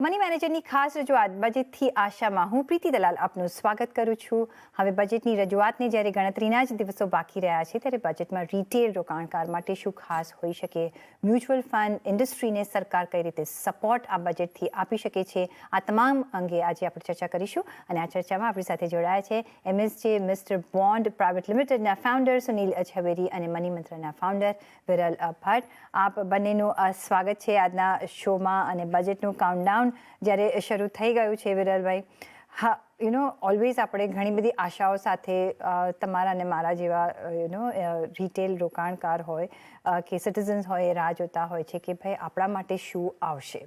Money મેનેજરની ખાસ રજૂઆત બજેટથી આશામાં હું પ્રીતિ દલાલ આપનું સ્વાગત કરું છું. હવે બજેટની રજૂઆતને જ્યારે ગણતરીના જ દિવસો બાકી રહ્યા છે, ત્યારે બજેટમાં રિટેલ રોકાણકાર માટે શું ખાસ હોઈ શકે? મ્યુચ્યુઅલ ફંડ ઇન્ડસ્ટ્રીને સરકાર કઈ રીતે સપોર્ટ આ બજેટથી આપી શકે છે? આ તમામ અંગે આજે આપણે ચર્ચા કરીશું અને આ ચર્ચામાં આપણી સાથે જોડાયા છે એમએસજે મિસ્ટર બોન્ડ પ્રાઇવેટ લિમિટેડના ફાઉન્ડર સુનિલ અછવેરી અને મની મંત્રના ફાઉન્ડર વિરલ ભટ્ટ. આપ બંનેનું સ્વાગત છે આજના શોમાં અને બજેટનું કાઉન્ટડાઉન જ્યારે શરૂ થઈ ગયું છે વિરલભાઈ, હા યુ નો ઓલવેઝ આપણે ઘણી બધી આશાઓ સાથે તમારા અને મારા જેવા યુ નો રિટેલ રોકાણકાર હોય કે સિટીઝન્સ હોય એ રાહ જોતા હોય છે કે ભાઈ આપણા માટે શું આવશે.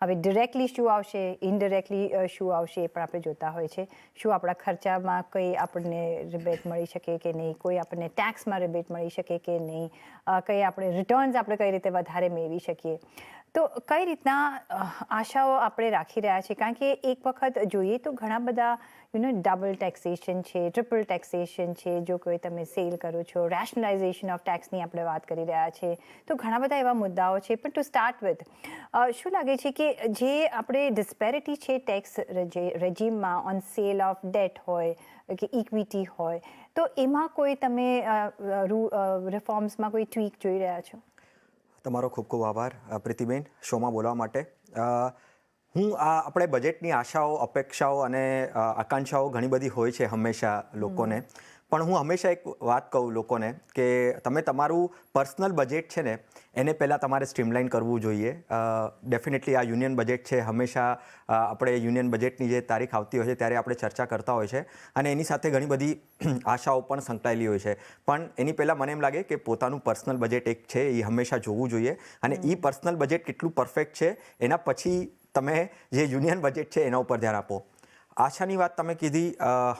હવે ડિરેક્ટલી શું આવશે ઇનડિરેક્ટલી શું આવશે એ પણ આપણે જોતા હોય છે. શું આપણા ખર્ચામાં કંઈ આપણને રિબેટ મળી શકે કે નહીં? કોઈ આપણને ટેક્સમાં રિબેટ મળી શકે કે નહીં? કઈ આપણે રિટર્ન્સ આપણે કઈ રીતે વધારે મેળવી શકીએ? તો કઈ રીતના આશાઓ આપણે રાખી રહ્યા છીએ? કારણ કે એક વખત જોઈએ તો ઘણા બધા યુ નો ડબલ ટેક્સેશન છે ટ્રિપલ ટેક્સેશન છે, જો કોઈ તમે સેલ કરો છો રેશનલાઇઝેશન ઓફ ટેક્સની આપણે વાત કરી રહ્યા છે તો ઘણા બધા એવા મુદ્દાઓ છે. પણ ટુ સ્ટાર્ટ વિથ શું લાગે છે કે જે આપણે ડિસ્પેરિટી છે ટેક્સ રેજીમમાં ઓન સેલ ઓફ ડેટ હોય, કે ઇક્વિટી હોય, તો એમાં કોઈ તમે રિફોર્મ્સમાં કોઈ ટ્વીક જોઈ રહ્યા છો? તમારો ખૂબ ખૂબ આભાર પ્રીતિબેન, શોમાં બોલવા માટે. હું આ આપણે બજેટની આશાઓ, અપેક્ષાઓ અને આકાંક્ષાઓ ઘણી બધી હોય છે હંમેશા લોકોને. પણ હું હંમેશા એક વાત કહું લોકોને કે તમે તમારું પર્સનલ બજેટ છે ને એને પહેલાં તમારે સ્ટ્રીમલાઇન કરવું જોઈએ. ડેફિનેટલી આ યુનિયન બજેટ છે. હંમેશા આપણે યુનિયન બજેટની જે તારીખ આવતી હોય છે ત્યારે આપણે ચર્ચા કરતા હોય છે અને એની સાથે ઘણી બધી આશાઓ પણ સંકળાયેલી હોય છે. પણ એની પહેલાં મને એમ લાગે કે પોતાનું પર્સનલ બજેટ એક છે એ હંમેશા જોવું જોઈએ અને એ પર્સનલ બજેટ કેટલું પરફેક્ટ છે એના પછી તમે જે યુનિયન બજેટ છે એના ઉપર ધ્યાન આપો. આશાની વાત તમે કીધી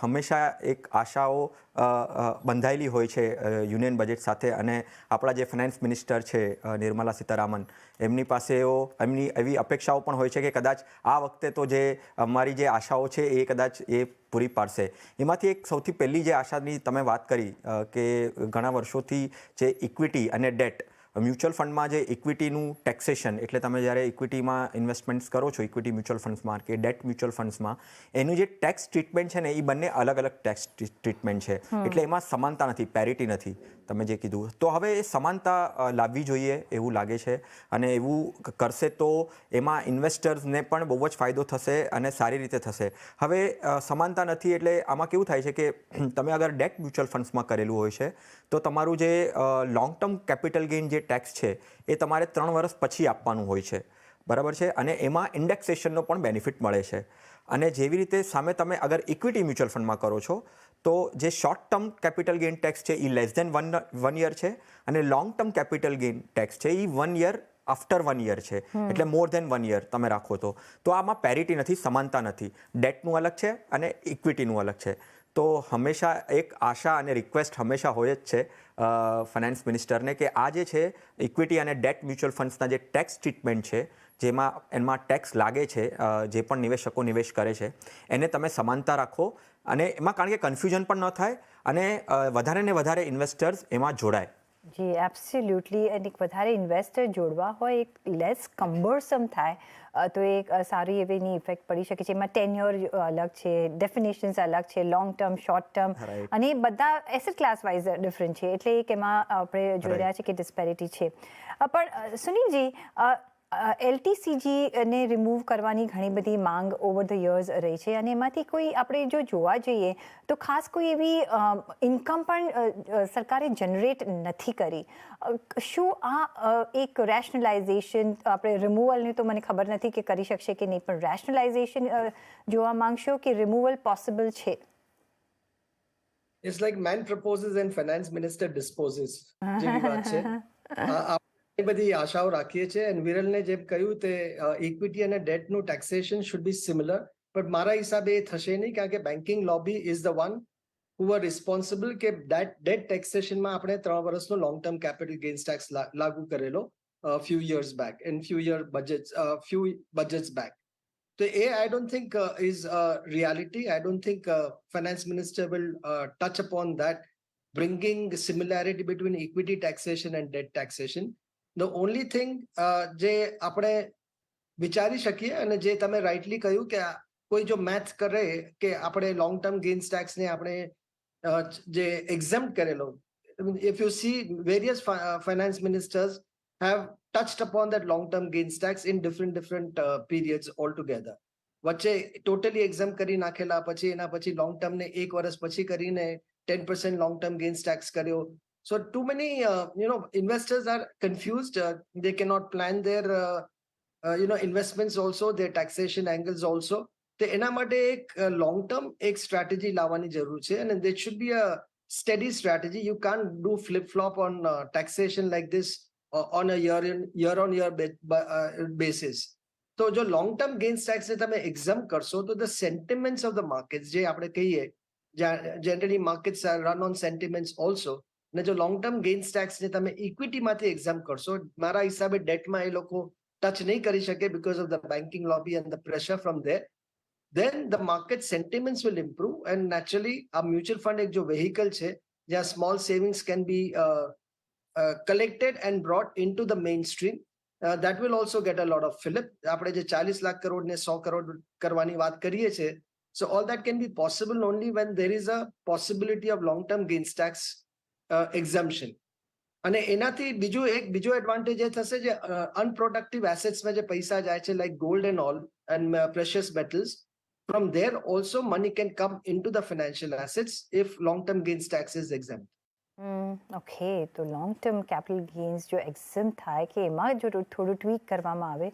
હંમેશા એક આશાઓ બંધાયેલી હોય છે યુનિયન બજેટ સાથે અને આપણા જે ફાઇનાન્સ મિનિસ્ટર છે નિર્મલા સીતારામન, એમની પાસે એવો એમની એવી અપેક્ષાઓ પણ હોય છે કે કદાચ આ વખતે તો જે અમારી જે આશાઓ છે એ કદાચ એ પૂરી પાડશે. એમાંથી એક સૌથી પહેલી જે આશાની તમે વાત કરી કે ઘણા વર્ષોથી જે ઇક્વિટી અને ડેટ મ્યુચ્યુઅલ ફંડમાં જે ઇક્વિટીનું ટેક્સેશન એટલે તમે જ્યારે ઇક્વિટીમાં ઇન્વેસ્ટમેન્ટ્સ કરો છો ઇક્વિટી મ્યુચ્યુઅલ ફંડ્સમાં કે ડેટ મ્યુચ્યુઅલ ફંડ્સમાં એનું જે ટેક્સ ટ્રીટમેન્ટ છે ને એ બંને અલગ અલગ ટેક્સ ટ્રીટમેન્ટ છે. એટલે એમાં સમાનતા નથી પેરિટી નથી તમે જે કીધું. તો હવે એ સમાનતા લાવવી જોઈએ એવું લાગે છે અને એવું કરશે તો એમાં ઇન્વેસ્ટર્સને પણ બહુ જ ફાયદો થશે અને સારી રીતે થશે. હવે સમાનતા નથી એટલે આમાં કેવું થાય છે કે તમે અગર ડેટ મ્યુચ્યુઅલ ફંડ્સમાં કરેલું હોય છે તો તમારું જે લોંગ ટર્મ કેપિટલ ગેઇન જે ટેક્સ છે એ તમારે ત્રણ વર્ષ પછી આપવાનું હોય છે. બરાબર છે? અને એમાં ઇન્ડેક્સેશનનો પણ બેનિફિટ મળે છે. અને જેવી રીતે સામે તમે અગર ઇક્વિટી મ્યુચ્યુઅલ ફંડમાં કરો છો તો જે short term capital gain tax છે એ less than one one year છે અને long term capital gain tax છે એ one year after one year છે. એટલે મોર દેન વન યર તમે રાખો તો. તો આમાં પેરિટી નથી સમાનતા નથી. ડેટનું અલગ છે અને ઇક્વિટીનું અલગ છે. તો હંમેશા એક આશા અને રિક્વેસ્ટ હંમેશા હોય જ છે ફાઇનાન્સ મિનિસ્ટરને કે આ જે છે ઇક્વિટી અને ડેટ મ્યુચ્યુઅલ ફંડ્સના જે ટેક્સ ટ્રીટમેન્ટ છે, જેમાં એમાં ટેક્સ લાગે છે જે પણ નિવેશકો નિવેશ કરે છે, એને તમે સમાનતા રાખો અને એમાં કારણ કે કન્ફ્યુઝન પણ ન થાય અને વધારે ને વધારે ઇન્વેસ્ટર્સ એમાં જોડાય. જી એબ્સોલ્યુટલી અને એક વધારે ઇન્વેસ્ટર જોડવા હોય એક લેસ કમ્બર્સમ થાય તો એક સારી એવી એની ઇફેક્ટ પડી શકે છે. એમાં ટેન્યોર અલગ છે ડેફિનેશન્સ અલગ છે લોંગ ટર્મ શોર્ટ ટર્મ અને એ બધા એસેટ ક્લાસ વાઇઝ ડિફરન્ટ છે. એટલે એક એમાં આપણે જોઈ રહ્યા છે કે ડિસ્પેરિટી છે. પણ સુનિલજી એલટીસીજી ને રિમૂવ કરવાની ઘણી બધી માંગ ઓવર ધ યર્સ રહી છે અને એમાંથી કોઈ આપણે જો જોવા જઈએ તો ખાસ કોઈ એવી ઇન્કમ પણ સરકારે જનરેટ નથી કરી. શું આ એક રેશનલાઇઝેશન આપણે રિમૂવલની તો મને ખબર નથી કે કરી શકશે કે નહીં પણ રેશનલાઇઝેશન જોવા માંગશો કે રિમૂવલ પોસિબલ છે? Man proposes and finance minister disposes. જેવી વાત છે. એ બધી આશાઓ રાખીએ છીએ. અને વિરલને જેમ કહ્યું તે ઇક્વિટી અને ડેટનું taxation should be similar but મારા હિસાબે એ થશે નહીં, કારણ કે banking lobby is the one who are responsible કે ડેટ ડેટ ટેક્સેશનમાં આપણે ત્રણ વર્ષનો long term capital gains tax લાગુ કરેલો few years back in few year budget few budgets back તો એ I don't think is reality I don't think finance minister will touch upon that bringing similarity between equity taxation and debt equity taxation only thing જે આપણે વિચારી શકીએ અને જે તમે rightly કહ્યું કે કોઈ જો મેથ કરે કે આપણે લોંગ ટર્મ ગેઇન્સ ટેક્સ ને આપણે જે એક્ઝામ કરેલો if you see various finance ministers have touched upon that long term gains tax in different different periods all together વચ્ચે ટોટલી એક્ઝામ કરી નાખેલા, પછી એના પછી લોંગ ટર્મને એક વર્ષ પછી કરીને ten percent long term gains tax કર્યો So too many you know investors are confused they cannot plan there you know investments also there taxation angles also તો એના માટે એક લોંગ ટર્મ એક સ્ટ્રેટેજી લાવવાની જરૂર છે અને that should be a steady strategy. You can't do flip flop on uh, taxation like this uh, on a year in year on year ba- ba- uh, basis. તો જો long term gains tax ને તમે exam કરશો તો the sentiments of the markets જે આપણે કહીએ generally markets run on sentiments also ને જો લોંગ ટર્મ ગેઇન્સ ટેક્સ ને તમે ઇક્વિટીમાંથી એક્ઝામ કરશો મારા હિસાબે ડેટમાં એ લોકો ટચ નહીં કરી શકે because of the banking lobby and the pressure from there then the market sentiments will improve and naturally our mutual fund એક જો vehicle છે જ્યાં savings can be uh, uh, collected and brought into the mainstream uh, that will also get a lot of fillip આપણે જે 40 લાખ કરોડ ને 100 કરોડ કરવાની વાત કરીએ છે so all that can be possible only when there is a possibility of long term gains tax exemption. અને એનાથી બીજું એક, બીજો એડવાન્ટેજ એ થશે જે અનપ્રોડક્ટિવ એસેટ્સમાં જે પૈસા જાય છે like gold and all and precious metals from there also money can come into the financial assets if long term gains tax is exempt. Okay તો લોંગ ટર્મ કેપિટલ ગેઇન્સ જો એક્ઝેમ થાય કે એમાં જો થોડું ટ્વીક કરવામાં આવે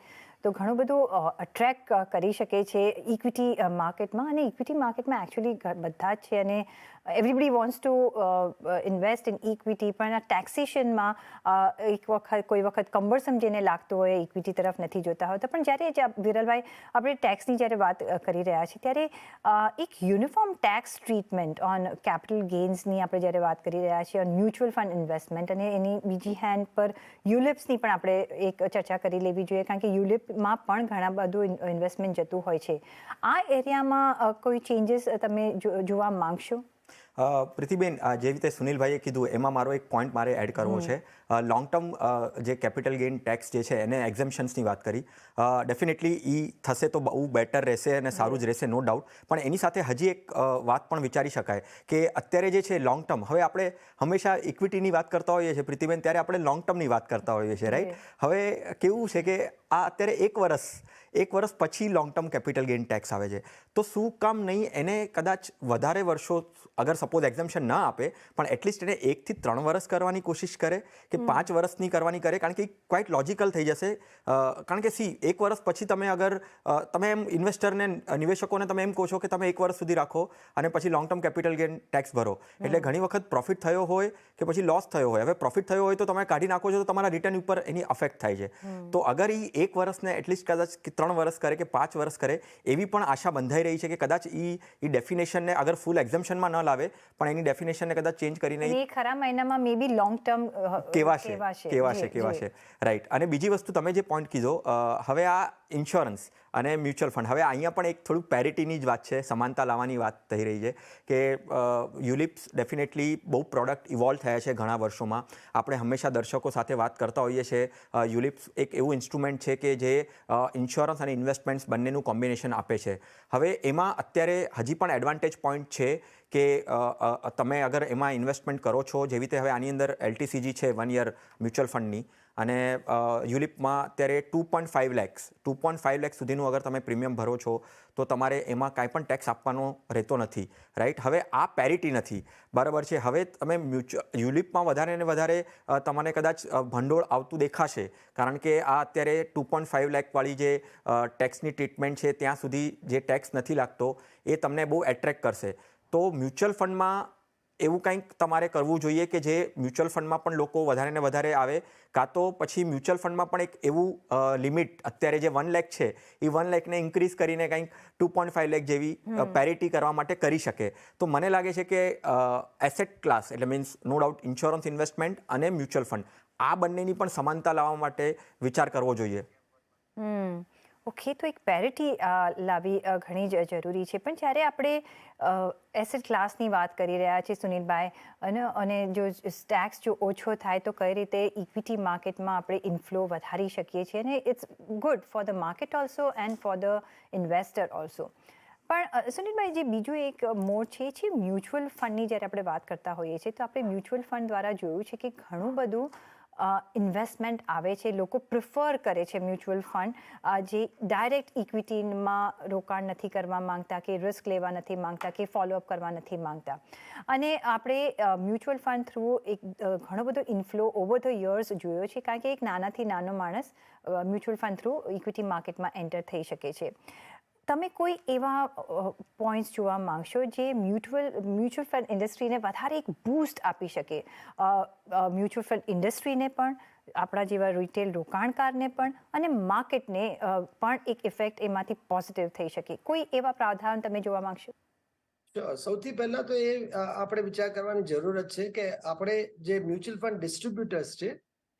તો ઘણું બધું અટ્રેક્ટ કરી શકે છે ઇક્વિટી માર્કેટમાં અને ઇક્વિટી માર્કેટમાં એકચ્યુઅલી બધા જ છે અને everybody wants to invest in equity પણ આ ટેક્સેશનમાં એક વખત, કોઈ વખત કમ્બરસમ જેને લાગતું હોય ઇક્વિટી તરફ નથી જોતા હોતા. પણ જ્યારે વિરલભાઈ, આપણે ટેક્સની જ્યારે વાત કરી રહ્યા છીએ ત્યારે એક uniform tax treatment on capital ગેઇન્સની આપણે જ્યારે વાત કરી રહ્યા છીએ ઓન મ્યુચ્યુઅલ ફંડ ઇન્વેસ્ટમેન્ટ અને એની બીજી હેન્ડ પર યુલિપ્સની પણ આપણે એક ચર્ચા કરી લેવી જોઈએ. કારણ કે યુલિપમાં પણ ઘણા બધું ઇન્વેસ્ટમેન્ટ જતું હોય છે. આ એરિયામાં કોઈ ચેન્જીસ તમે જોવા માંગશો? પ્રીતિબેન જે રીતે સુનિલભાઈએ કીધું એમાં મારો એક પોઈન્ટ મારે એડ કરવો છે. લોંગ ટર્મ જે કેપિટલ ગેઇન ટેક્સ જે છે એને એક્ઝેમ્પશન્સની વાત કરી. ડેફિનેટલી એ થશે તો બહુ બેટર રહેશે અને સારું જ રહેશે નો ડાઉટ પણ એની સાથે હજી એક વાત પણ વિચારી શકાય કે અત્યારે જે છે લોંગ ટર્મ હવે આપણે હંમેશા ઇક્વિટીની વાત કરતા હોઈએ છીએ પ્રીતિબેન ત્યારે આપણે લોંગ ટર્મની વાત કરતા હોઈએ છીએ રાઈટ હવે કેવું છે કે આ અત્યારે એક વર્ષ એક વર્ષ પછી long term capital gain tax આવે છે. તો શું કામ નહીં એને કદાચ વધારે વર્ષો અગર સપોઝ એક્ઝામ્શન ના આપે પણ એટલીસ્ટ એને એકથી ત્રણ વર્ષ કરવાની કોશિશ કરે કે પાંચ વર્ષની કરવાની કરે કારણ કે ક્વાઇટ લોજિકલ થઈ જશે. કારણ કે સી એક વર્ષ પછી તમે અગર તમે એમ ઇન્વેસ્ટરને નિવેશકોને તમે એમ કહો છો કે તમે એક વર્ષ સુધી રાખો અને પછી long term capital gain tax ભરો. એટલે ઘણી વખત પ્રોફિટ થયો હોય કે પછી લોસ થયો હોય. હવે પ્રોફિટ થયો હોય તો તમે કાઢી નાખો છો તો તમારા રિટર્ન ઉપર એની અફેક્ટ થાય છે. તો અગર એ એક વર્ષને એટલીસ્ટ કદાચ ત્રણ વર્ષ કરે કે પાંચ વર્ષ કરે એવી પણ આશા બંધાઈ રહી છે કે કદાચ એ એ ડેફિનેશનને અગર ફૂલ એક્ઝામ્શનમાં ન લાવે પણ એની ડેફિનેશનને કદાચ ચેન્જ કરીને એ ખરા મહિનામાં મે બી લોંગ ટર્મ કેવાશે કેવાશે. કેવાશે રાઈટ અને બીજી વસ્તુ તમે જે પોઈન્ટ કીધો હવે આ ઇન્સ્યોરન્સ અને મ્યુચ્યુઅલ ફંડ હવે અહીંયા પણ એક થોડુંક પેરિટીની જ વાત છે, સમાનતા લાવવાની વાત થઈ રહી છે કે યુલિપ્સ ડેફિનેટલી બહુ પ્રોડક્ટ ઇવોલ્વ થયા છે ઘણા વર્ષોમાં. આપણે હંમેશા દર્શકો સાથે વાત કરતા હોઈએ છીએ. યુલિપ્સ એક એવું ઇન્સ્ટ્રુમેન્ટ છે કે જે ઇન્સ્યોરન્સ અને ઇન્વેસ્ટમેન્ટ્સ બંનેનું કોમ્બિનેશન આપે છે. હવે એમાં અત્યારે હજી પણ એડવાન્ટેજ પોઈન્ટ છે કે તમે અગર એમાં ઇન્વેસ્ટમેન્ટ કરો છો, જેવી રીતે હવે આની અંદર એલટીસીજી છે વન યર મ્યુચ્યુઅલ ફંડની અને યુલિપમાં અત્યારે two point five lakhs. Two point five lakhs સુધીનું અગર તમે પ્રીમિયમ ભરો છો, તો તમારે એમાં કાંઈ પણ ટેક્સ આપવાનો રહેતો નથી. રાઈટ? હવે આ પેરિટી નથી. બરાબર છે? હવે તમે મ્યુચ્યુઅલ યુલિપમાં વધારે ને વધારે તમને કદાચ ભંડોળ આવતું દેખાશે. કારણ કે આ અત્યારે ટુ પોઈન્ટ ફાઇવ લેખવાળી જે ટેક્સની ટ્રીટમેન્ટ છે, ત્યાં સુધી જે ટેક્સ નથી લાગતો, એ તમને બહુ એટ્રેક્ટ કરશે. તો મ્યુચ્યુઅલ ફંડમાં એવું કંઈક તમારે કરવું જોઈએ કે જે મ્યુચ્યુઅલ ફંડમાં પણ લોકો વધારે ને વધારે આવે? કાં તો પછી મ્યુચ્યુઅલ ફંડમાં પણ એક એવું લિમિટ અત્યારે જે વન લેખ છે એ વન લેખને ઇન્ક્રીઝ કરીને કંઈક ટુ પોઈન્ટ ફાઈવ લેખ જેવી પેરિટી કરવા માટે કરી શકે. તો મને લાગે છે કે એસેટ ક્લાસ એટલે means no doubt insurance investment અને મ્યુચ્યુઅલ ફંડ આ બંનેની પણ સમાનતા લાવવા માટે વિચાર કરવો જોઈએ. હમ. ઓકે, તો એક પેરિટી લાવવી ઘણી જ જરૂરી છે. પણ જ્યારે આપણે એસેટ ક્લાસની વાત કરી રહ્યા છીએ સુનિલભાઈ, અને અને જો ટેક્સ જો ઓછો થાય તો કઈ રીતે ઇક્વિટી માર્કેટમાં આપણે ઇન્ફ્લો વધારી શકીએ છીએ? અને it's good for the market also and for the investor also પણ સુનિલભાઈ, જે બીજું એક મોડ છે છે મ્યુચ્યુઅલ ફંડની જ્યારે આપણે વાત કરતા હોઈએ છીએ, તો આપણે મ્યુચ્યુઅલ ફંડ દ્વારા જોયું છે કે ઘણું બધું ઇન્વેસ્ટમેન્ટ આવે છે, લોકો પ્રિફર કરે છે મ્યુચ્યુઅલ ફંડ જે ડાયરેક્ટ ઇક્વિટીમાં રોકાણ નથી કરવા માંગતા, કે રિસ્ક લેવા નથી માંગતા, કે ફોલોઅપ કરવા નથી માંગતા. અને આપણે મ્યુચ્યુઅલ ફંડ થ્રુ એક ઘણો બધો ઇન્ફ્લો ઓવર ધ યર્સ જોયો છે, કારણ કે એક નાનાથી નાનો માણસ મ્યુચ્યુઅલ ફંડ થ્રુ ઇક્વિટી માર્કેટમાં એન્ટર થઈ શકે છે. તમે કોઈ એવા પોઈન્ટ્સ જોવા માંગશો જે મ્યુચ્યુઅલ મ્યુચ્યુઅલ ફંડ ઇન્ડસ્ટ્રીને વધારે એક બૂસ્ટ આપી શકે? મ્યુચ્યુઅલ ફંડ ઇન્ડસ્ટ્રીને પણ આપણા જેવા રિટેલ રોકાણકારને પણ અને માર્કેટને પણ એક ઇફેક્ટ એમાંથી પોઝિટિવ થઈ શકે. કોઈ એવા પ્રાવધાન તમે જોવા માંગશો? સૌથી પહેલા તો એ આપણે વિચાર કરવાની જરૂરત છે કે આપણે જે મ્યુચ્યુઅલ ફંડ ડિસ્ટ્રીબ્યુટર્સ છે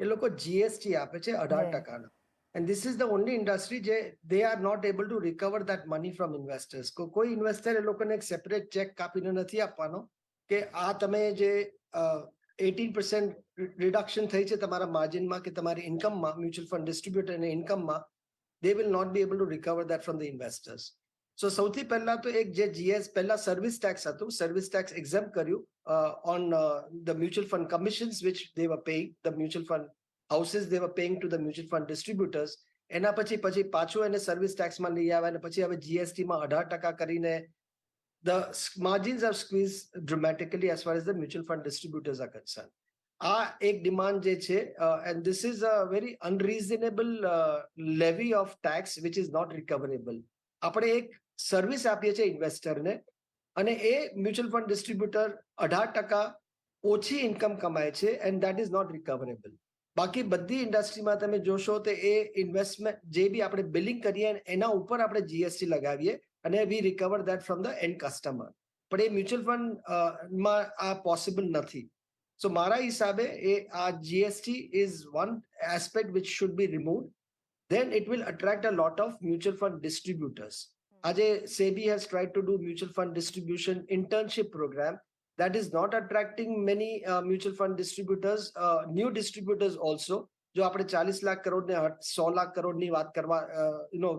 એ લોકો જીએસટી આપે છે અઢાર Yeah. ટકાનો and this is the only industry જે they are not able to recover that money from investors કોઈ ઇન્વેસ્ટર એ લોકોને એક સેપરેટ ચેક કાપીને નથી આપવાનો કે આ તમે જે એટીન પર્સન્ટ રિડક્શન થઈ છે તમારા માર્જિનમાં કે તમારી ઇન્કમમાં મ્યુચ્યુઅલ ફંડ ડિસ્ટ્રીબ્યુટરની ઇન્કમમાં they will not be able to recover that from the investors so સૌથી પહેલા તો એક જે જીએસ પહેલા સર્વિસ ટેક્સ હતું સર્વિસ ટેક્સ એક્ઝામ કર્યું on the mutual fund commissions which they were paying the mutual fund houses they were paying to the mutual fund distributors એના પછી પછી પાછું એને સર્વિસ ટેક્સમાં લઈ આવ્યા અને પછી હવે જીએસટીમાં અઢાર ટકા કરીને the margins are squeeze dramatically as far as the mutual fund distributors are concern આ એક ડિમાન્ડ જે છે and this is a very unreasonable levy of tax which is not recoverable આપણે એક સર્વિસ આપીએ છીએ ઇન્વેસ્ટરને અને એ મ્યુચ્યુઅલ ફંડ ડિસ્ટ્રીબ્યુટર અઢાર ટકા ઓછી ઇન્કમ કમાય છે and that is not recoverable બાકી બધી ઇન્ડસ્ટ્રીમાં તમે જોશો તો એ ઇન્વેસ્ટમેન્ટ જે બી આપણે બિલિંગ કરીએ એના ઉપર આપણે જીએસટી લગાવીએ અને we recover that from the end customer પણ એ મ્યુચ્યુઅલ ફંડમાં આ પોસિબલ નથી. સો મારા હિસાબે એ આ GST is one aspect which should be remove then it will attract a lot of mutual fund distributors. Ajay SEBI has tried to do mutual fund distribution internship program. That is not attracting many uh, mutual fund distributors, uh, new distributors also. જો આપણે ચાલીસ લાખ કરોડ ને સો લાખ કરોડની વાત કરવા you know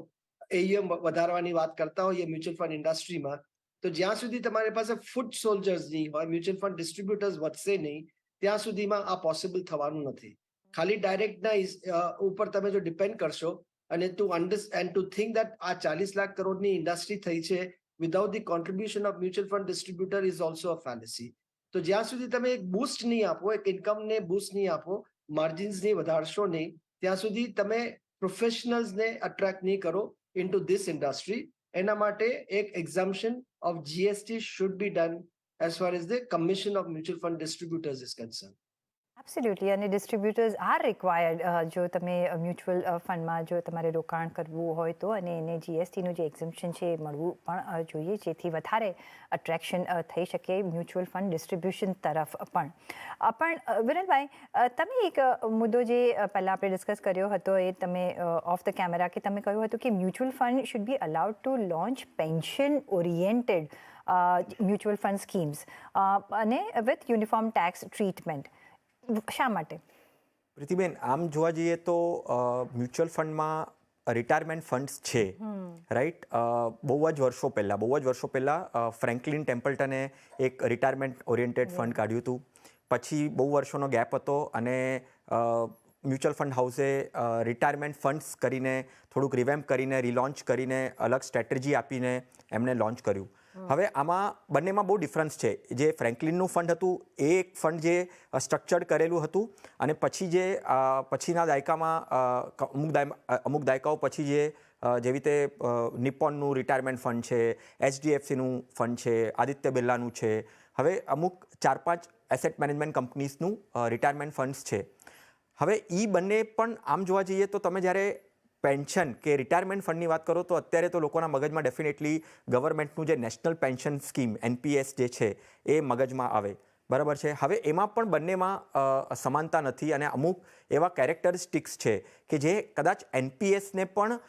એમ વધારવાની વાત કરતા હોઈએ મ્યુચ્યુઅલ ફંડ ઇન્ડસ્ટ્રીમાં તો જ્યાં સુધી તમારી પાસે ફૂડ સોલ્જર્સ નહીં હોય મ્યુચ્યુઅલ ફંડ ડિસ્ટ્રીબ્યુટર્સ વધશે નહીં ત્યાં સુધીમાં આ પોસિબલ થવાનું નથી ખાલી ડાયરેક્ટના ઉપર તમે જો ડિપેન્ડ કરશો અને to and to think that આ ચાલીસ લાખ કરોડની ઇન્ડસ્ટ્રી થઈ છે without the contribution of mutual fund distributor is also a fallacy તો જ્યાં સુધી તમે એક બૂસ્ટ નહીં આપો, એક ઇન્કમને બૂસ્ટ નહીં આપો માર્જિન્સને વધારશો નહીં, ત્યાં સુધી તમે પ્રોફેશનલ્સને અટ્રેક્ટ નહીં કરો ઇન ટુ ધીસ ઇન્ડસ્ટ્રી એના માટે એક exemption of GST should be done as far as the commission of mutual fund distributors is concerned. Absolutely અને ડિસ્ટ્રીબ્યુટર્સ આર રિક્વાયર્ડ જો તમે મ્યુચ્યુઅલ ફંડમાં જો તમારે રોકાણ કરવું હોય તો અને એને જીએસટીનું જે એક્ઝમ્પશન છે એ મળવું પણ જોઈએ. જેથી વધારે અટ્રેક્શન થઈ શકે મ્યુચ્યુઅલ ફંડ ડિસ્ટ્રીબ્યુશન તરફ પણ. પણ વિરલભાઈ તમે એક મુદ્દો જે પહેલાં આપણે ડિસ્કસ કર્યો હતો એ તમે ઓફ ધ કેમેરા કે તમે કહ્યું હતું કે mutual fund should be allowed to launch pension oriented mutual fund schemes અને વિથ યુનિફોર્મ ટેક્સ ટ્રીટમેન્ટ શા માટે? પ્રીતિબેન આમ જોવા જઈએ તો મ્યુચ્યુઅલ ફંડમાં રિટાયરમેન્ટ ફંડ્સ છે રાઈટ? બહુ જ વર્ષો પહેલાં બહુ જ વર્ષો પહેલાં ફ્રેન્કલિન ટેમ્પલ્ટને એક રિટાયરમેન્ટ ઓરિએન્ટેડ ફંડ કાઢ્યું હતું. પછી બહુ વર્ષોનો ગેપ હતો અને મ્યુચ્યુઅલ ફંડ હાઉસે રિટાયરમેન્ટ ફંડ્સ કરીને થોડુંક રિવેમ્પ કરીને રિલોન્ચ કરીને અલગ સ્ટ્રેટેજી આપીને એમણે લોન્ચ કર્યું. હવે આમાં બંનેમાં બહુ ડિફરન્સ છે. જે ફ્રેન્કલિનનું ફંડ હતું, એ એક ફંડ જે સ્ટ્રક્ચર્ડ કરેલું હતું અને પછી જે પછીના દાયકામાં અમુક અમુક દાયકાઓ પછી જે જેવી રીતે નિપોનનું રિટાયરમેન્ટ ફંડ છે એચડીએફસીનું ફંડ છે આદિત્ય બિરલાનું છે. હવે અમુક ચાર પાંચ એસેટ મેનેજમેન્ટ કંપનીઝનું રિટાયરમેન્ટ ફંડ્સ છે. હવે એ બંને પણ આમ જોવા જઈએ તો તમે જ્યારે પેન્શન કે રિટાયરમેન્ટ ફંડની વાત કરો તો અત્યારે તો લોકોના મગજમાં ડેફિનેટલી ગવર્મેન્ટનું જે નેશનલ પેન્શન સ્કીમ, એનપીએસ જે છે, એ મગજમાં આવે. બરાબર છે? હવે એમાં પણ બંનેમાં સમાનતા નથી અને અમુક એવા કેરેક્ટરિસ્ટિક્સ છે કે જે કદાચ એનપીએસને પણ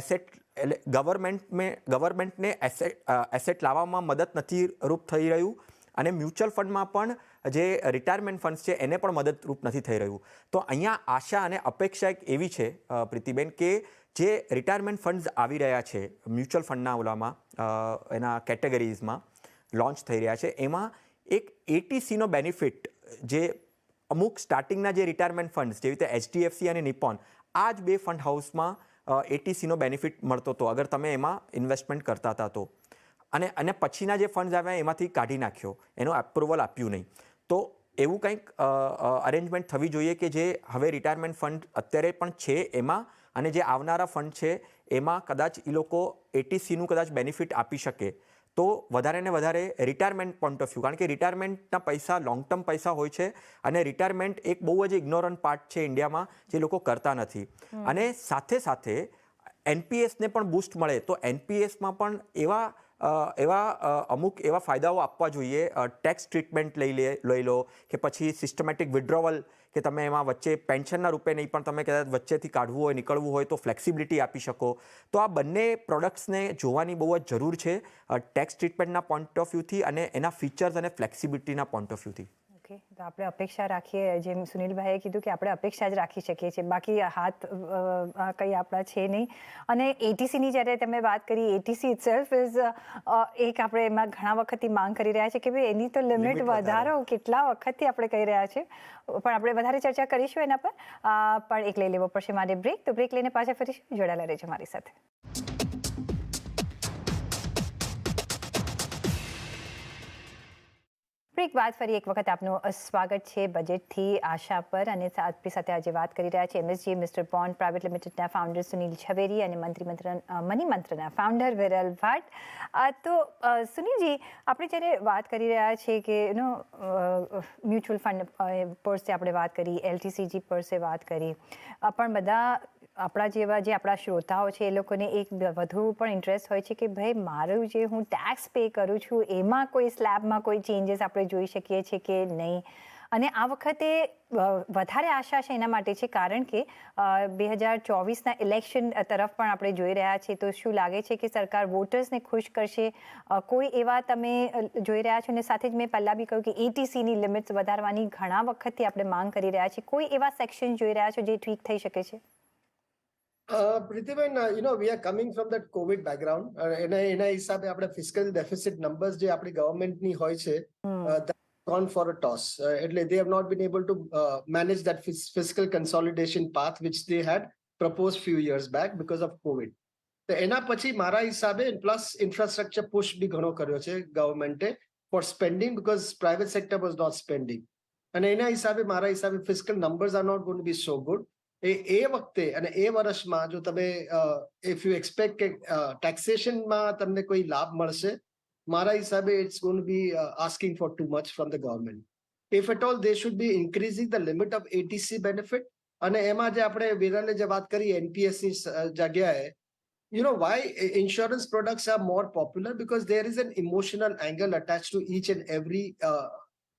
એસેટ એટલે ગવર્મેન્ટ ગવર્મેન્ટને એસેટ એસેટ લાવવામાં મદદ નથી રૂપ થઈ રહ્યું. અને મ્યુચ્યુઅલ ફંડમાં પણ જે રિટાયરમેન્ટ ફંડ્સ છે, એને પણ મદદરૂપ નથી થઈ રહ્યું. તો અહીંયા આશા અને અપેક્ષા એક એવી છે પ્રીતિબેન, કે જે રિટાયરમેન્ટ ફંડ્સ આવી રહ્યા છે, મ્યુચ્યુઅલ ફંડના ઓલામાં એના કેટેગરીઝમાં લોન્ચ થઈ રહ્યા છે, એમાં એક એટીસીનો બેનિફિટ જે અમુક સ્ટાર્ટિંગના જે રિટાયરમેન્ટ ફંડ્સ, જેવી રીતે એચડીએફસી અને નિપોન આ જ બે ફંડ હાઉસમાં એટીસીનો બેનિફિટ મળતો હતો, અગર તમે એમાં ઇન્વેસ્ટમેન્ટ કરતા હતા તો. અને અને પછીના જે ફંડ્સ આવ્યા એમાંથી કાઢી નાખ્યો. એનું એપ્રુવલ આપ્યું નહીં. તો એવું કંઈક અરેન્જમેન્ટ થવી જોઈએ કે જે હવે રિટાયરમેન્ટ ફંડ અત્યારે પણ છે એમાં અને જે આવનારા ફંડ છે એમાં કદાચ એ લોકો એટીસીનું કદાચ બેનિફિટ આપી શકે. તો વધારે ને વધારે રિટાયરમેન્ટ પોઈન્ટ ઓફ વ્યૂ કારણ કે રિટાયરમેન્ટના પૈસા લોંગ ટર્મ પૈસા હોય છે અને રિટાયરમેન્ટ એક બહુ જ ઇગ્નોરન્ટ પાર્ટ છે ઇન્ડિયામાં જે લોકો કરતા નથી. અને સાથે સાથે એનપીએસને પણ બૂસ્ટ મળે. તો એનપીએસમાં પણ એવા એવા અમુક એવા ફાયદાઓ આપવા જોઈએ. ટેક્સ ટ્રીટમેન્ટ લઈ લે, લઈ લો કે પછી સિસ્ટમેટિક વિડ્રોવલ કે તમે એમાં વચ્ચે પેન્શનના રૂપે નહીં પણ તમે કદાચ વચ્ચેથી કાઢવું હોય, નીકળવું હોય તો ફ્લેક્સિબિલિટી આપી શકો. તો આ બંને પ્રોડક્ટ્સને જોવાની બહુ જ જરૂર છે ટેક્સ ટ્રીટમેન્ટના પોઈન્ટ ઓફ વ્યૂથી અને એના ફીચર્સ અને ફ્લેક્સિબિલિટીના પોઈન્ટ ઓફ વ્યૂથી ઓકે તો આપણે અપેક્ષા રાખીએ. જેમ સુનિલભાઈએ કીધું કે આપણે અપેક્ષા જ રાખી શકીએ છીએ. બાકી હાથ કંઈ આપણા છે નહીં. અને એટીસીની જ્યારે તમે વાત કરી એટીસી ઇટસેલ્ફ ઇઝ એક આપણે એમાં ઘણા વખતથી માંગ કરી રહ્યા છે કે ભાઈ એની તો લિમિટ વધારો. વધારો કેટલા વખતથી આપણે કહી રહ્યા છે. પણ આપણે વધારે ચર્ચા કરીશું એના પર. પણ એક લઈ લેવો પડશે મારે બ્રેક તો બ્રેક લઈને પાછા ફરીશું. જોડાયેલા રહેજો મારી સાથે. બ્રેક બાદ ફરી એક વખત આપનું સ્વાગત છે બજેટથી આશા પર અને આપણી સાથે આજે વાત કરી રહ્યા છે એમએસજી મિસ્ટર બોન્ડ પ્રાઇવેટ લિમિટેડના ફાઉન્ડર સુનિલ ઝવેરી અને મંત્રી મંત્ર મની મંત્રના ફાઉન્ડર વિરલ ભાટ અ, તો સુનિલજી આપણે જ્યારે વાત કરી રહ્યા છીએ કે નો મ્યુચ્યુઅલ ફંડ પર્સે આપણે વાત કરી એલટીસીજી પર્સે વાત કરી પણ બધા આપણા જેવા જે આપણા શ્રોતાઓ છે, એ લોકોને એક વધુ પણ ઇન્ટરેસ્ટ હોય છે કે ભાઈ મારું જે હું ટેક્સ પે કરું છું, એમાં કોઈ સ્લેબમાં કોઈ ચેન્જીસ આપણે જોઈ શકીએ છીએ કે નહીં? અને આ વખતે વધારે આશા છે એના માટે છે, કારણ કે બે હજાર ચોવીસના ઇલેક્શન તરફ પણ આપણે જોઈ રહ્યા છીએ. તો શું લાગે છે કે સરકાર વોટર્સને ખુશ કરશે? કોઈ એવા તમે જોઈ રહ્યા છો? અને સાથે જ મેં પહેલાં બી કહ્યું કે એટીસીની લિમિટ્સ વધારવાની ઘણા વખતથી આપણે માંગ કરી રહ્યા છીએ. કોઈ એવા સેક્શન જોઈ રહ્યા છો જે ઠીક થઈ શકે છે? Uh, uh, you know, we are coming from that COVID background. Uh, એના એના હિસાબે આપણે ફિસ્કલ ડેફિસિટ નંબર્સ જે આપણી ગવર્મેન્ટની હોય છે uh, for a toss. Uh, એટલે not been able to uh, manage that fis- fiscal consolidation path which they had proposed few years back because of COVID. તો એના પછી મારા હિસાબે પ્લસ ઇન્ફ્રાસ્ટ્રક્ચર પુશ બી ઘણો કર્યો છે ગવર્મેન્ટે for spending because private sector was not spending અને એના હિસાબે મારા હિસાબે fiscal numbers are not gonna be so good એ એ વખતે અને એ વર્ષમાં જો તમે ઇફ યુ એક્સપેક્ટ કે ટેક્સેશનમાં તમને કોઈ લાભ મળશે, મારા હિસાબે it's gonna be asking for too much from the government if at all they should be increasing the limit of ATC benefit અને એમાં જે આપણે વિરલે જે વાત કરી ની જગ્યાએ you know why insurance products are more popular because there is an emotional angle attach to each and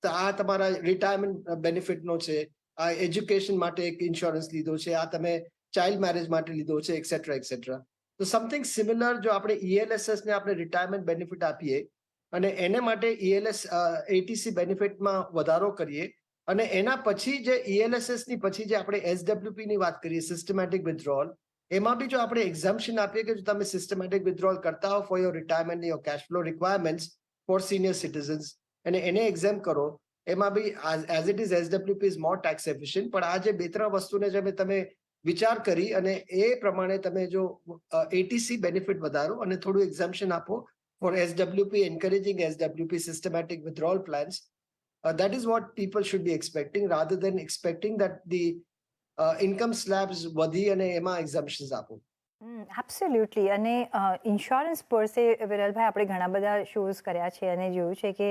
તો, આ તમારા રિટાયરમેન્ટ બેનિફિટનો છે એજ્યુકેશન માટે એક ઇન્સ્યોરન્સ લીધો છે, આ તમે ચાઇલ્ડ મેરેજ માટે લીધો છે એક્સેટ્રા એક્સેટ્રા તો સમથિંગ સિમિલર જો આપણે ઈએલએસએસ ને આપણે રિટાયરમેન્ટ બેનિફિટ આપીએ અને એને માટે ઈએલએસ એટીસી બેનિફિટમાં વધારો કરીએ અને એના પછી જે ઈએલએસએસની પછી જે આપણે એસડબ્લ્યુપી ની વાત કરીએ સિસ્ટમેટિક વિથડ્રોલ એમાં બી જો આપણે એક્ઝામ્પશન આપીએ કે જો તમે સિસ્ટમેટિક વિથડ્રોલ કરતા હો for your retirement your cash flow requirements for senior citizens અને એને એક્ઝામ કરો એમાં be as it is SWP is more tax efficient પણ આ જે બે ત્રણ વસ્તુને જે તમે વિચાર કરી અને એ પ્રમાણે તમે જો એટીસી બેનિફિટ વધારો અને થોડું એક્ઝામ્પશન આપો for SWP encouraging SWP systematic withdrawal plans that is what people should be expecting rather than expecting that the income slabs વધી અને એમાં exemptions આપો. એબ્સોલ્યુટલી અને ઇન્સ્યોરન્સ પર્સે વિરલભાઈ, આપણે ઘણા બધા શોઝ કર્યા છે અને જોયું છે કે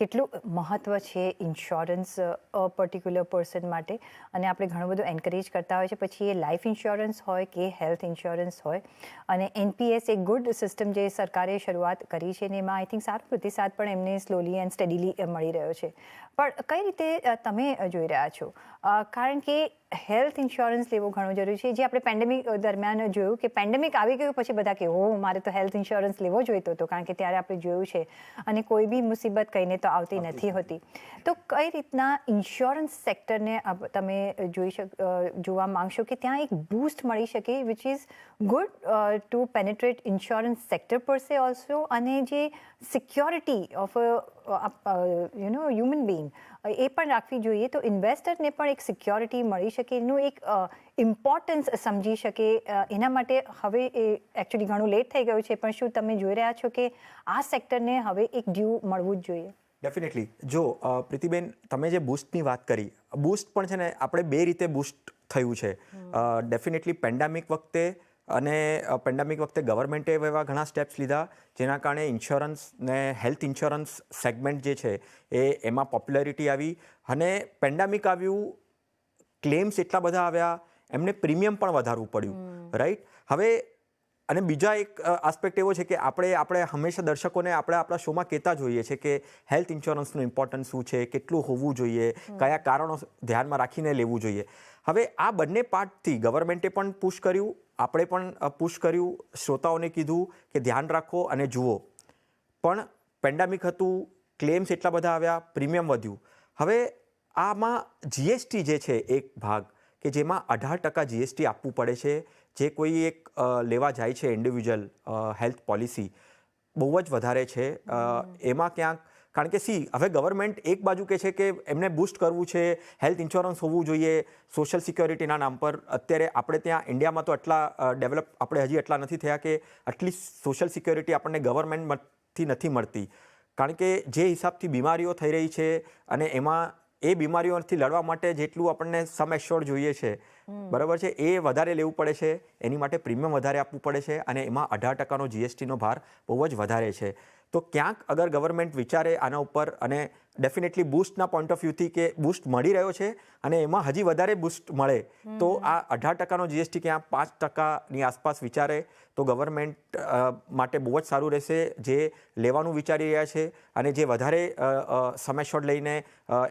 કેટલું મહત્ત્વ છે ઇન્સ્યોરન્સ અ પર્ટિક્યુલર પર્સન માટે? અને આપણે ઘણું બધું એન્કરેજ કરતા હોય છે. પછી એ લાઈફ ઇન્સ્યોરન્સ હોય કે હેલ્થ ઇન્સ્યોરન્સ હોય. અને એનપીએસ એક ગુડ સિસ્ટમ જે સરકારે શરૂઆત કરી છે ને એમાં આઈ થિંક સારો પ્રતિસાદ પણ એમને સ્લોલી એન્ડ સ્ટડીલી મળી રહ્યો છે. પણ કઈ રીતે તમે જોઈ રહ્યા છો? કારણ કે હેલ્થ ઇન્સ્યોરન્સ લેવો ઘણો જરૂરી છે. જે આપણે પેન્ડેમિક દરમિયાન જોયું કે પેન્ડેમિક આવી ગયું પછી બધા કે ઓ મારે તો હેલ્થ ઇન્સ્યોરન્સ લેવો જોઈતો હતો. કારણ કે ત્યારે આપણે જોયું છે. અને કોઈ બી મુસીબત કહીને તો આવતી નથી હોતી. તો કઈ રીતના ઇન્સ્યોરન્સ સેક્ટરને તમે જોઈ શક જોવા માંગશો કે ત્યાં એક બૂસ્ટ મળી શકે which is good to penetrate insurance sector per se also અને જે security of you know human being એ પણ રાખવી જોઈએ તો ઇન્વેસ્ટરને પણ એક સિક્યોરિટી મળી શકે એનું એક ઇમ્પોર્ટન્સ સમજી શકે. એના માટે હવે એ એકચ્યુઅલી ઘણું લેટ થઈ ગયું છે પણ શું તમે જોઈ રહ્યા છો કે આ સેક્ટરને હવે એક ડ્યુ મળવું જ જોઈએ? ડેફિનેટલી જો પ્રીતિબેન તમે જે બૂસ્ટની વાત કરી બૂસ્ટ પણ છે ને આપણે બે રીતે બૂસ્ટ થયું છે. ડેફિનેટલી પેન્ડામિક વખતે અને પેન્ડામિક વખતે ગવર્મેન્ટે એવા ઘણા સ્ટેપ્સ લીધા જેના કારણે ઇન્સ્યોરન્સ ને હેલ્થ ઇન્સ્યોરન્સ સેગમેન્ટ જે છે એ એમાં પોપ્યુલરિટી આવી અને પેન્ડામિક આવ્યું ક્લેમ્સ એટલા બધા આવ્યા એમને પ્રીમિયમ પણ વધારવું પડ્યું રાઈટ હવે અને બીજા એક આસ્પેક્ટ એવો છે કે આપણે આપણે હંમેશા દર્શકોને આપણે આપણા શોમાં કહેતા જોઈએ છે કે હેલ્થ ઇન્સ્યોરન્સનું ઇમ્પોર્ટન્સ શું છે કેટલું હોવું જોઈએ કયા કારણો ધ્યાનમાં રાખીને લેવું જોઈએ. હવે આ બંને પાર્ટથી ગવર્મેન્ટે પણ પુશ કર્યું આપણે પણ પુશ કર્યું શ્રોતાઓને કીધું કે ધ્યાન રાખો અને જુઓ. પણ પેન્ડામિક હતું ક્લેમ્સ એટલા બધા આવ્યા પ્રીમિયમ વધ્યું. હવે આમાં જીએસટી જે છે એક ભાગ કે જેમાં અઢાર ટકા જીએસટી આપવું પડે છે જે કોઈ એક લેવા જાય છે ઇન્ડિવિજ્યુઅલ હેલ્થ પોલિસી બહુ જ વધારે છે. એમાં ક્યાંક કારણ કે સી હવે ગવર્મેન્ટ એક બાજુ કે છે કે એમને બૂસ્ટ કરવું છે હેલ્થ ઇન્સ્યોરન્સ હોવું જોઈએ સોશિયલ સિક્યોરિટીના નામ પર. અત્યારે આપણે ત્યાં ઇન્ડિયામાં તો આટલા ડેવલપ આપણે હજી એટલા નથી થયા કે આટલી સોશિયલ સિક્યોરિટી આપણને ગવર્મેન્ટમાંથી નથી મળતી. કારણ કે જે હિસાબથી બીમારીઓ થઈ રહી છે અને એમાં એ બીમારીઓથી લડવા માટે જેટલું આપણને સમ એશ્યોર જોઈએ છે બરાબર છે? એ વધારે લેવું પડે છે, એની માટે પ્રીમિયમ વધારે આપવું પડે છે અને એમાં અઢાર ટકાનો જીએસટીનો ભાર બહુ જ વધારે છે. તો ક્યાંક અગર ગવર્મેન્ટ વિચારે આના ઉપર અને ડેફિનેટલી બૂસ્ટના પોઈન્ટ ઓફ વ્યૂથી કે બૂસ્ટ મળી રહ્યો છે અને એમાં હજી વધારે બૂસ્ટ મળે. તો આ અઢાર ટકાનો જીએસટી ક્યાં પાંચ ટકાની આસપાસ વિચારે તો ગવર્મેન્ટ માટે બહુ જ સારું રહેશે જે લેવાનું વિચારી રહ્યા છે અને જે વધારે સમયશોટ લઈને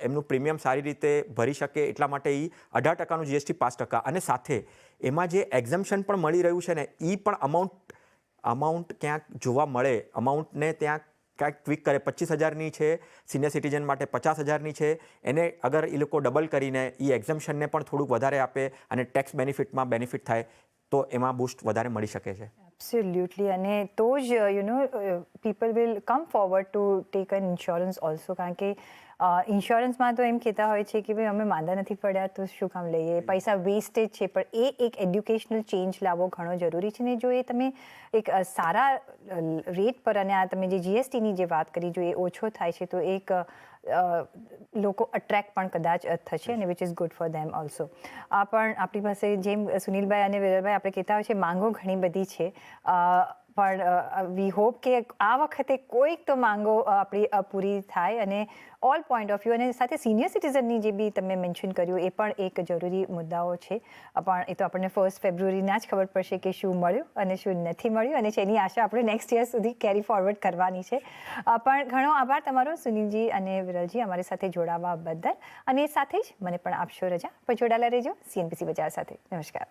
એમનું પ્રીમિયમ સારી રીતે ભરી શકે એટલા માટે એ અઢાર ટકાનું જીએસટી પાંચ ટકા. અને સાથે એમાં જે એક્ઝમ્પશન પણ મળી રહ્યું છે ને એ પણ અમાઉન્ટ અમાઉન્ટ ક્યાંક જોવા મળે. અમાઉન્ટને ત્યાં ક્યાંક ક્વિક કરે, પચીસ હજારની છે સિનિયર સિટીઝન માટે પચાસ હજારની છે. એને અગર એ લોકો ડબલ કરીને એ એક્ઝમ્પશનને પણ થોડુંક વધારે આપે અને ટેક્સ બેનિફિટમાં બેનિફિટ થાય, તો એમાં બૂસ્ટ વધારે મળી શકે છે. એબ્સોલ્યુટલી અને તો જ you know people will come forward to take an insurance also કારણ કે ઇન્સ્યોરન્સમાં તો એમ કહેતા હોય છે કે ભાઈ અમે માંદા નથી પડ્યા તો શું કામ લઈએ? પૈસા વેસ્ટેજ છે. પણ એ એક એડ્યુકેશનલ ચેન્જ લાવવો ઘણો જરૂરી છે. ને જો એ તમે એક સારા રેટ પર અને આ તમે જે જીએસટીની જે વાત કરી જો એ ઓછો થાય છે તો એક લોકો અટ્રેક્ટ પણ કદાચ થશે અને which is good for them also આ પણ આપણી પાસે જેમ સુનિલભાઈ અને વિરલભાઈ આપણે કહેતા હોય છે માંગો ઘણી બધી છે. પણ વી હોપ કે આ વખતે કોઈક તો માંગો આપણી પૂરી થાય અને ઓલ પોઈન્ટ ઓફ વ્યૂ અને સાથે સિનિયર સિટીઝનની જે બી તમે મેન્શન કર્યું, એ પણ એક જરૂરી મુદ્દાઓ છે. પણ એ તો આપણને ફર્સ્ટ ફેબ્રુઆરીના જ ખબર પડશે કે શું મળ્યું અને શું નથી મળ્યું અને જેની આશા આપણે નેક્સ્ટ યર સુધી કેરી ફોરવર્ડ કરવાની છે. પણ ઘણો આભાર તમારો સુનિલજી અને વિરલજી અમારી સાથે જોડાવા બદલ. અને સાથે જ મને પણ આપશો રજા. પણ જોડાયેલા રહેજો. સીએનબીસી બજાર સાથે. નમસ્કાર.